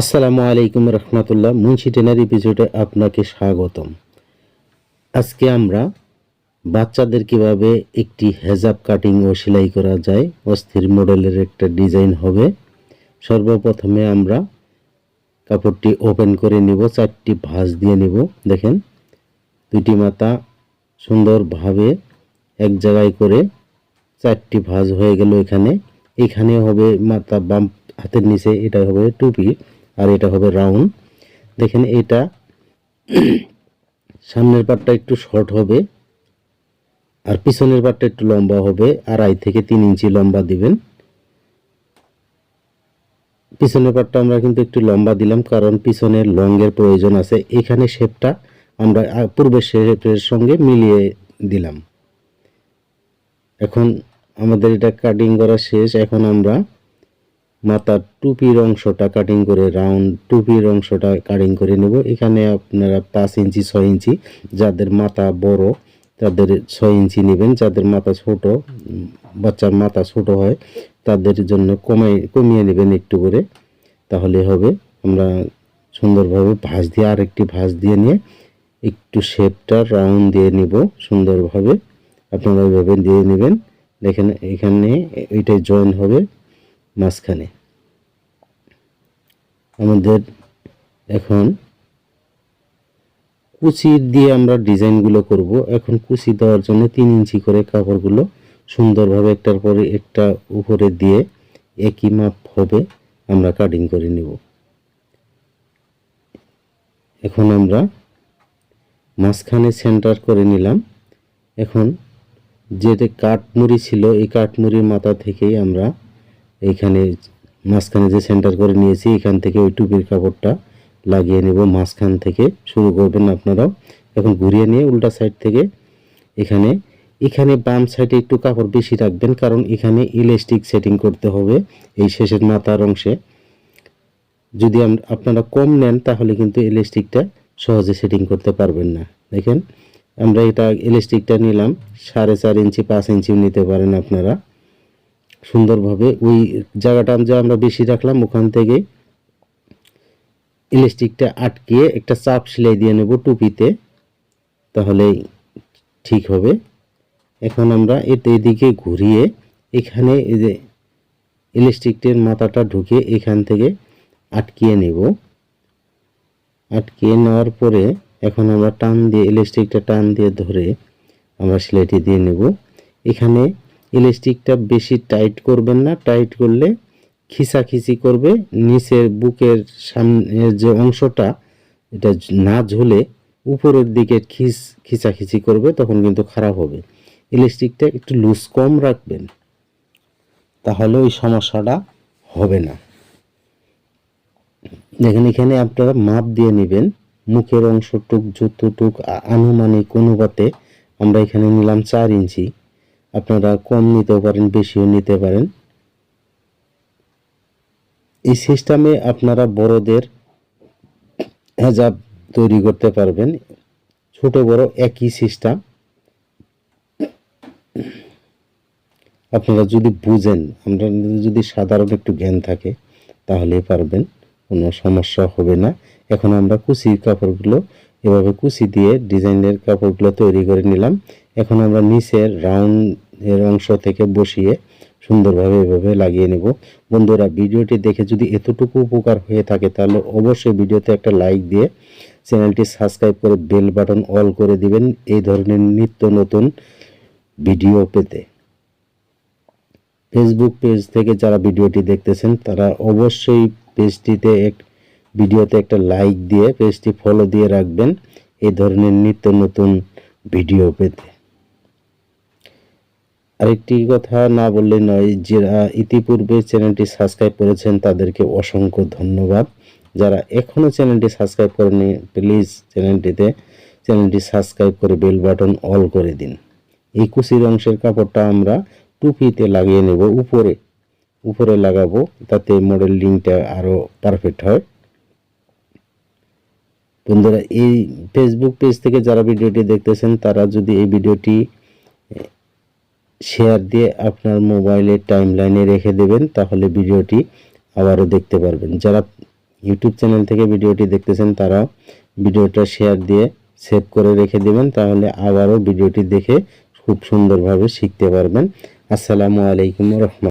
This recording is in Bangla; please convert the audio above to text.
আসসালামু আলাইকুম রহমতুল্লাহ, মুন্সি টেনার এপিসোডে আপনাকে স্বাগতম। আজকে আমরা বাচ্চাদের কীভাবে একটি হেজাব কাটিং ও সেলাই করা যায়, অস্থির মডেলের একটা ডিজাইন হবে। সর্বপ্রথমে আমরা কাপড়টি ওপেন করে নিব, চারটি ভাঁজ দিয়ে নিব, দেখেন। দুইটি মাথা সুন্দরভাবে এক জায়গায় করে চারটি ভাঁজ হয়ে গেল এখানে। এখানে হবে মাথা বাম হাতের নিচে এটা হবে টুপি। আর এটা হবে রাউন্ড। দেখেন এটা সামনের পাটটা একটু শর্ট হবে আর পিছনের পাটটা একটু লম্বা হবে, আড়াই থেকে তিন ইঞ্চি লম্বা দিবেন। পিছনের পাটটা আমরা কিন্তু একটু লম্বা দিলাম, কারণ পিছনে লংয়ের প্রয়োজন আছে। এখানে শেপটা আমরা পূর্বের শেপের সঙ্গে মিলিয়ে দিলাম। এখন আমাদের এটা কাটিং করা শেষ। এখন আমরা মাথার টুপির অংশটা কাটিং করে রাউন্ড টুপির অংশটা কাটিং করে নেব। এখানে আপনারা পাঁচ ইঞ্চি, ছয় ইঞ্চি যাদের মাথা বড় তাদের ছয় ইঞ্চি নেবেন। যাদের মাথা ছোট, বাচ্চার মাথা ছোট হয় তাদের জন্য কমাই, কমিয়ে নেবেন একটু করে। তাহলে হবে, আমরা সুন্দরভাবে ভাঁজ দিয়ে আরেকটি ভাঁজ দিয়ে নিয়ে একটু শেপটা রাউন্ড দিয়ে নিব সুন্দরভাবে। আপনারা ওইভাবে দিয়ে নেবেন। দেখেন, এখানে এইটাই জয়েন হবে মাঝখানে। আমাদের এখন কুচি দিয়ে আমরা ডিজাইনগুলো করব। এখন কুচি দেওয়ার জন্য তিন ইঞ্চি করে কাপড়গুলো সুন্দরভাবে একটার পরে একটা উপরে দিয়ে একই মাপ হবে আমরা কাটিং করে নিব। এখন আমরা মাঝখানে সেন্টার করে নিলাম। এখন যেটা কাঠমুড়ি ছিল, এই কাঠমুড়ির মাথা থেকেই আমরা এইখানে মাঝখানে যে সেন্টার করে নিয়েছি, এখান থেকে ওই টুপির কাপড়টা লাগিয়ে নেব। মাঝখান থেকে শুরু করবেন আপনারাও। এখন ঘুরিয়ে নিয়ে উল্টা সাইড থেকে এখানে এখানে বাম সাইডে একটু কাপড় বেশি রাখবেন, কারণ এখানে ইলাস্টিক সেটিং করতে হবে এই শেষের মাথার অংশে। যদি আপনারা কম নেন, তাহলে কিন্তু ইলাস্টিকটা সহজে সেটিং করতে পারবেন না। দেখেন, আমরা এটা ইলাস্টিকটা নিলাম, সাড়ে চার ইঞ্চি, পাঁচ ইঞ্চিও নিতে পারেন আপনারা। সুন্দরভাবে ওই জায়গাটা যে আমরা বেশি রাখলাম, ওখান থেকে ইলাস্টিকটা আটকিয়ে একটা চাপ সেলাই দিয়ে নেব টুপিতে তাহলেই ঠিক হবে। এখন আমরা এতে এদিকে ঘুরিয়ে এখানে এই যে ইলাস্টিকটির মাথাটা ঢুকে এখান থেকে আটকিয়ে নেব। আটকিয়ে নেওয়ার পরে এখন আমরা টান দিয়ে ইলাস্টিকটা টান দিয়ে ধরে আমরা সেলাইটি দিয়ে নেব। এখানে ইলাস্টিকটা বেশি টাইট করবেন না। টাইট করলে খিচাখিচি করবে। নিচের বুকের সামনের যে অংশটা, এটা না ঝুলে উপরের দিকে খিচ খিচাখিচি করবে, তখন কিন্তু খারাপ হবে। ইলাস্টিকটা একটু লুজ কম রাখবেন, তাহলে ওই সমস্যাটা হবে না। দেখেন, এখানে আপনারা মাপ দিয়ে নেবেন। মুখের অংশটুক, যতটুক আ- আনুমানিক অনুপাতে আমরা এখানে নিলাম চার ইঞ্চি। আপনারা কম নিতেও পারেন, বেশিও নিতে পারেন। এই সিস্টেমে আপনারা বড়দের হেজাব তৈরি করতে পারবেন। ছোট, বড় একই সিস্টেম। আপনারা যদি বুঝেন আমরা যদি সাধারণ একটু জ্ঞান থাকে তাহলেই পারবেন, কোনো সমস্যা হবে না। এখন আমরা কুচির কাপড়গুলো, এভাবে কুচি দিয়ে ডিজাইনের কাপড়গুলো তৈরি করে নিলাম। এখন আমরা নিচের রাউন্ড এর অংশ থেকে বসিয়ে সুন্দরভাবে এভাবে লাগিয়ে নেব। বন্ধুরা, ভিডিওটি দেখে যদি এতটুকু উপকার হয়ে থাকে, তাহলে অবশ্যই ভিডিওতে একটা লাইক দিয়ে চ্যানেলটি সাবস্ক্রাইব করে বেল বাটন অল করে দিবেন এই ধরনের নিত্য নতুন ভিডিও পেতে। ফেসবুক পেজ থেকে যারা ভিডিওটি দেখতেছেন, তারা অবশ্যই পেজটিতে এক ভিডিওতে একটা লাইক দিয়ে, পেজটি ফলো দিয়ে রাখবেন এই ধরনের নিত্য নতুন ভিডিও পেতে। আরেকটি কথা না বললে নয়, যারা ইতিপূর্বে চ্যানেলটি সাবস্ক্রাইব করেছেন তাদেরকে অসংখ্য ধন্যবাদ। যারা এখনও চ্যানেলটি সাবস্ক্রাইব করেনি প্লিজ চ্যানেলটিতে চ্যানেলটি সাবস্ক্রাইব করে বেল বাটন অল করে দিন। এই কুচির অংশের কাপড়টা আমরা টুপিতে লাগিয়ে নেব উপরে। উপরে লাগাবো, তাতে মডেলিংটা আরও পারফেক্ট হয়। বন্ধুরা, এই ফেসবুক পেজ থেকে যারা ভিডিওটি দেখতেছেন, তারা যদি এই ভিডিওটি শেয়ার দিয়ে আপনার মোবাইলের টাইম লাইনে রেখে দেবেন, তাহলে ভিডিওটি আবারও দেখতে পারবেন। যারা ইউটিউব চ্যানেল থেকে ভিডিওটি দেখতেছেন, তারাও ভিডিওটা শেয়ার দিয়ে সেভ করে রেখে দেবেন, তাহলে আবারও ভিডিওটি দেখে খুব সুন্দরভাবে শিখতে পারবেন। আসসালামু আলাইকুম রহমত